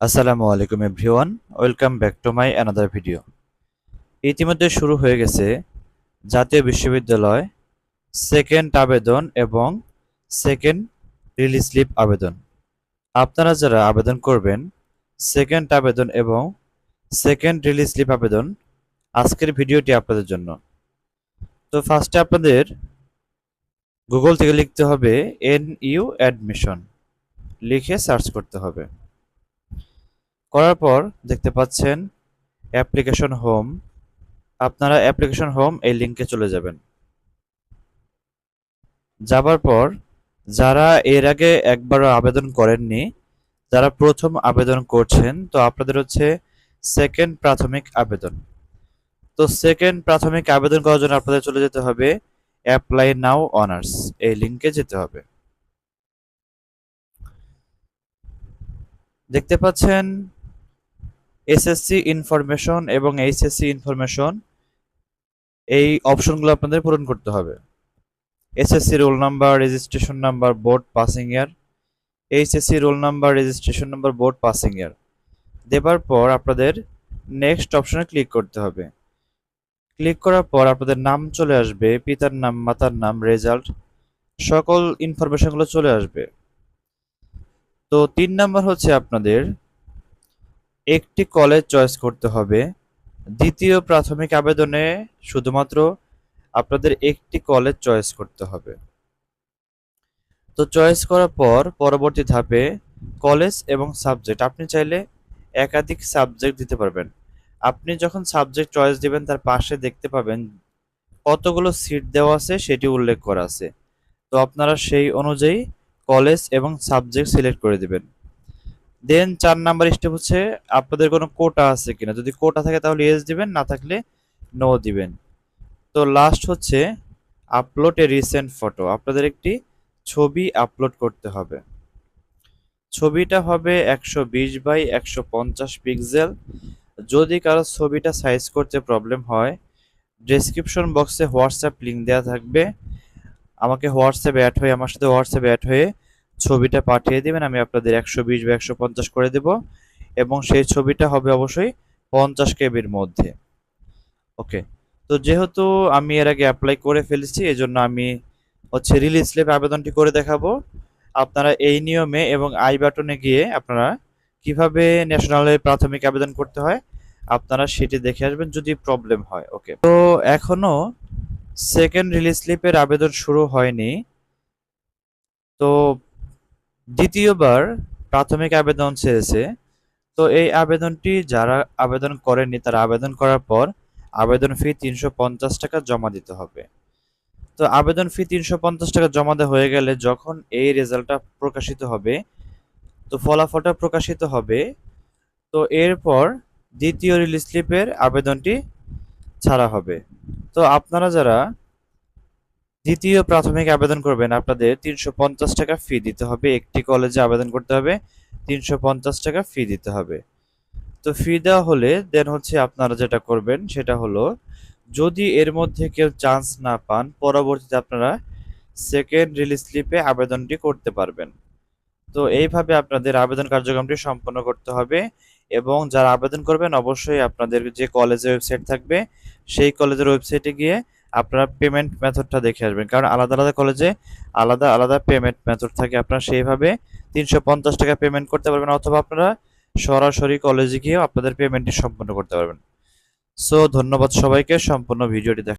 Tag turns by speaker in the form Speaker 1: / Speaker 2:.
Speaker 1: আসসালামু আলাইকুম everyone, welcome back to my another video. ইতিমধ্যে শুরু হয়ে গেছে জাতীয় বিশ্ববিদ্যালয় সেকেন্ড আবেদন এবং সেকেন্ড রিলিজ স্লিপ আবেদন। আপনারা যারা আবেদন করবেন, সেকেন্ড আবেদন এবং সেকেন্ড রিলিজ স্লিপ আবেদন আজকের ভিডিওটি আপনাদের জন্য। তো ফার্স্টে আপনাদের গুগল থেকে লিখতে হবে এন ইউ অ্যাডমিশন লিখে সার্চ করতে হবে। করার পর দেখতে পাচ্ছেন অ্যাপ্লিকেশন হোম। আপনারা অ্যাপ্লিকেশন হোম এই লিঙ্কে চলে যাবেন। যাবার পর যারা এর আগে একবারও আবেদন করেননি, যারা প্রথম আবেদন করছেন, তো আপনাদের হচ্ছে সেকেন্ড প্রাথমিক আবেদন। তো সেকেন্ড প্রাথমিক আবেদন করার জন্য আপনাদের চলে যেতে হবে অ্যাপ্লাই নাও অনার্স এই লিঙ্কে যেতে হবে। দেখতে পাচ্ছেন এসএসসি ইনফরমেশন এবং এইচএসসি ইনফরমেশন এই অপশনগুলো আপনাদের পূরণ করতে হবে। SSC roll number registration number board passing year HSC roll number registration number board passing year দেবার পর আপনাদের নেক্সট অপশনে ক্লিক করতে হবে। ক্লিক করার পর আপনাদের নাম চলে আসবে, পিতার নাম, মাতার নাম রেজাল্ট সকল ইনফরমেশনগুলো চলে আসবে। তো তিন নাম্বার হচ্ছে আপনাদের একটি কলেজ চয়েস করতে হবে। দ্বিতীয় প্রাথমিক আবেদনে শুধুমাত্র আপনাদের একটি কলেজ চয়েস করতে হবে। তো চয়েস করার পর পরবর্তী ধাপে কলেজ এবং সাবজেক্ট আপনি চাইলে একাধিক সাবজেক্ট দিতে পারবেন। আপনি যখন সাবজেক্ট চয়েস দিবেন, তার পাশে দেখতে পাবেন কতগুলো সিট দেওয়া আছে, সেটি উল্লেখ করা আছে। তো আপনারা সেই অনুযায়ী কলেজ এবং সাবজেক্ট সিলেক্ট করে দিবেন। দেন চার নাম্বার স্টেপ হচ্ছে, আপনাদের কোনো কোটা আছে কিনা? যদি কোটা থাকে তাহলে ইয়েস দিবেন, না থাকলে নো দিবেন। তো লাস্ট হচ্ছে আপলোড এ রিসেন্ট ফটো আপনাদের একটি ছবি আপলোড করতে হবে। ছবিটা হবে একশো বিশ বাই একশো পঞ্চাশ পিক্সেল যদি কারও ছবিটা সাইজ করতে প্রবলেম হয় ডেসক্রিপশন বক্সে হোয়াটসঅ্যাপ লিঙ্ক দেওয়া থাকবে। আমাকে হোয়াটসঅ্যাপ অ্যাড হয়ে, আমার সাথে হোয়াটসঅ্যাপ অ্যাড হয়ে ছবিটা পাঠিয়ে দিবেন, আমি আপনাদের একশো বিশ বা একশো পঞ্চাশ করে দেব এবং সেই ছবিটা হবে অবশ্যই পঞ্চাশ কেবির মধ্যে। ওকে, তো যেহেতু আমি এর আগে অ্যাপ্লাই করে ফেলেছি, এজন্য আমি হচ্ছে রিলিজ স্লিপ আবেদনটি করে দেখাবো। আপনারা এই নিয়মে এবং আই বাটনে গিয়ে আপনারা কীভাবে ন্যাশনালের প্রাথমিক আবেদন করতে হয়, আপনারা সেটি দেখে আসবেন যদি প্রবলেম হয়। ওকে, তো এখনও সেকেন্ড রিলিজ স্লিপের আবেদন শুরু হয়নি। তো দ্বিতীয়বার প্রাথমিক আবেদন ছেড়েছে। তো এই আবেদনটি যারা আবেদন করেননি, তারা আবেদন করার পর আবেদন ফি তিনশো পঞ্চাশ টাকা জমা দিতে হবে। তো আবেদন ফি তিনশো পঞ্চাশ টাকা জমা দেওয়া হয়ে গেলে যখন এই রেজাল্টটা প্রকাশিত হবে, তো ফলাফলটা প্রকাশিত হবে, তো এরপর দ্বিতীয় রিলিজ স্লিপের আবেদনটি ছাড়া হবে। তো আপনারা যারা দ্বিতীয় প্রাথমিক আবেদন করবেন। আপনাদের তিনশো পঞ্চাশ টাকা ফি দিতে হবে। একটি কলেজে আবেদন করতে হবে, তিনশো পঞ্চাশ টাকা ফি দিতে হবে। তো ফি দেওয়া হলে দেন হচ্ছে আপনারা যেটা করবেন, সেটা হলো যদি এর মধ্যে কেউ চান্স না পান, পরবর্তীতে আপনারা সেকেন্ড রিলিজ স্লিপে আবেদনটি করতে পারবেন। তো এইভাবে আপনাদের আবেদন কার্যক্রমটি সম্পন্ন করতে হবে এবং যারা আবেদন করবেন, অবশ্যই আপনাদের যে কলেজের ওয়েবসাইট থাকবে, সেই কলেজের ওয়েবসাইটে গিয়ে আপনারা পেমেন্ট মেথডটা দেখে আসবেন। কারণ আলাদা আলাদা কলেজে আলাদা আলাদা পেমেন্ট মেথড থাকে। আপনারা সেইভাবে তিনশো পঞ্চাশ টাকা পেমেন্ট করতে পারবেন অথবা আপনারা সরাসরি কলেজে গিয়েও আপনাদের পেমেন্টটি সম্পন্ন করতে পারবেন। সো ধন্যবাদ সবাইকে। সম্পূর্ণ ভিডিওটি দেখ